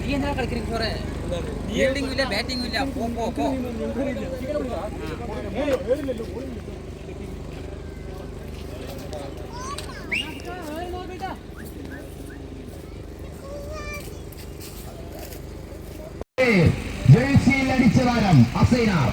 നീ എന്താ കളിക്കുന്നത് സാറേ ഫീൽഡിംഗും ഇല്ല ബാറ്റിംഗ് ഇല്ല. പോ പോ പോ. ജേഴ്സിയിൽ അടിച്ച താരം അസൈനാർ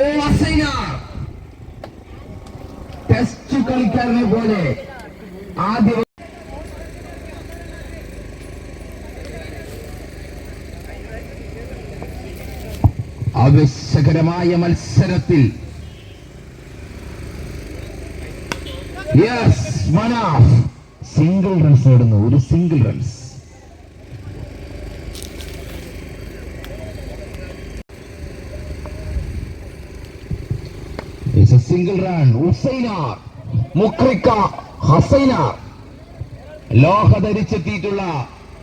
ഓ അസൈനാർ ടെസ്റ്റ് കളിക്കാരനെ പോലെ ആദ്യ ആവേശകരമായ മത്സരത്തിൽ. യെസ് മനാഫ് സിംഗിൾ റൺസ് നേടുന്നു. ഒരു single runs It's run Usainar മുക്രിക്ക Hasainar. ലോഹ ധരിച്ചെത്തിയിട്ടുള്ള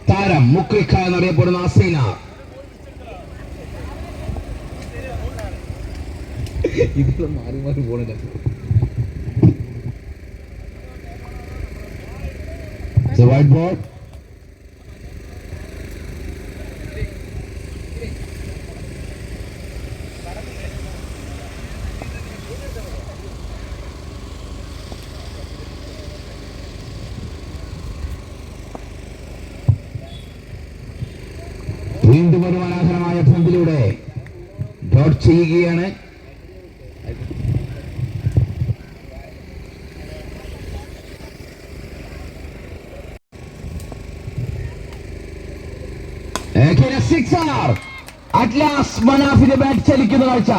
താരം മുക്രിക്ക എന്നറിയപ്പെടുന്ന ഹസൈനാർ. ഇതിലും മാറി മാറി പോണില്ല വൈറ്റ് ബോൾ വീണ്ടും ഒരു മനോഹരമായ പന്തിലൂടെ ഡോട്ട് ചെയ്യുകയാണ്. സിക്സർ അറ്റ്ലാസ് മനാഫിന്റെ ബാറ്റ് ചലിക്കുന്ന കാഴ്ച.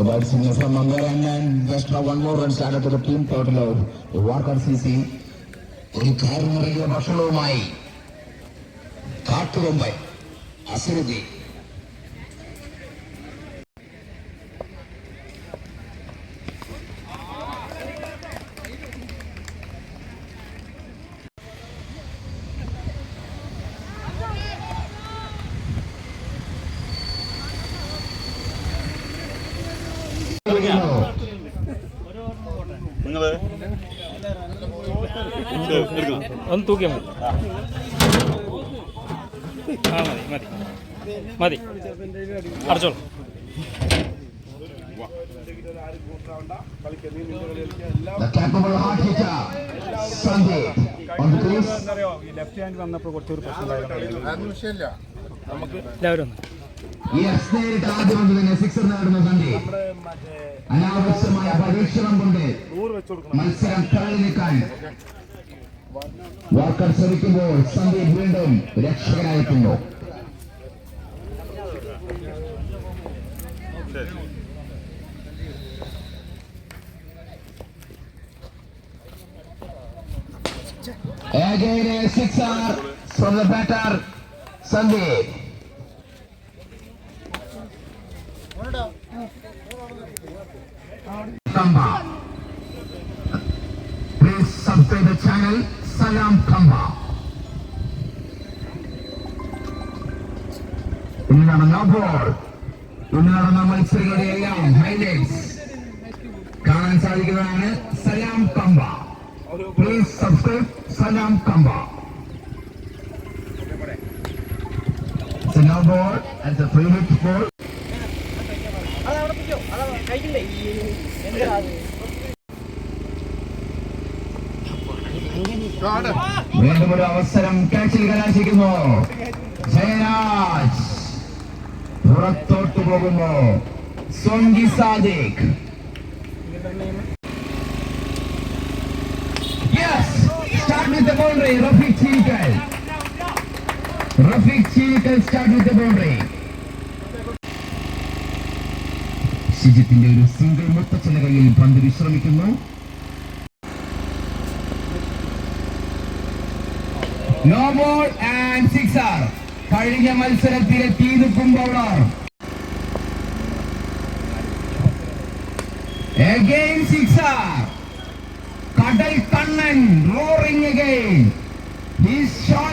bad singer from Mangaran and Westra one more runs added to the team total of Walker CC. ഒരു കാറ് നിറയെ ഭക്ഷണവുമായി കാട്ടുകൊമ്പൻ അസുരതി നിങ്ങൾ? ഒന്ന് തൂക്കിയാൽ മതി. ആ മതി മതി. മതി. അടച്ചോളൂ. എല്ലാവരും Yes, നേരിട്ട് ആദ്യം തന്നെ സിക്സർ നേടുന്ന സന്ധി അനാവശ്യമായ പരീക്ഷണം കൊണ്ട് മത്സരം തള്ളി നിൽക്കാൻ വാക്കർ ശ്രമിക്കുമ്പോൾ സന്ദീപ് വീണ്ടും രക്ഷകനായിട്ടുണ്ടോ. Again a sixer from the batter, Sandeep. Kamba. Please subscribe the channel Salam Kamba. ഇന്നാണ് നോ ബോൾ ഇന്ന് നടന്ന മത്സരങ്ങളുടെ ഹൈലൈറ്റ്സ് കാണാൻ സാധിക്കുന്നതാണ് Salam Kamba please subscribe Salam Kamba ball and a free hit ball. വീണ്ടും ഒരു അവസരം കാച്ചിൽ കലാശിക്കുന്നു ജയരാജ് പുറത്തോട്ട് പോകുന്നു സോങ്കി Sadiq Yes, start with the boundary, Rafiq Chilikal. Rafiq Chilikal start with the boundary. ഷിജിത്തിന്റെ ഒരു സിംഗിൾ മുത്തച്ഛന്റെ കയ്യിൽ പന്ത് വിശ്രമിക്കുന്നു നോ ബോൾ ആൻഡ് സിക്സർ കഴിഞ്ഞ മത്സരത്തിലെ തീതുക്കും ബൗളർ Again sixer. കടൽ Kannan roaring again. His shot.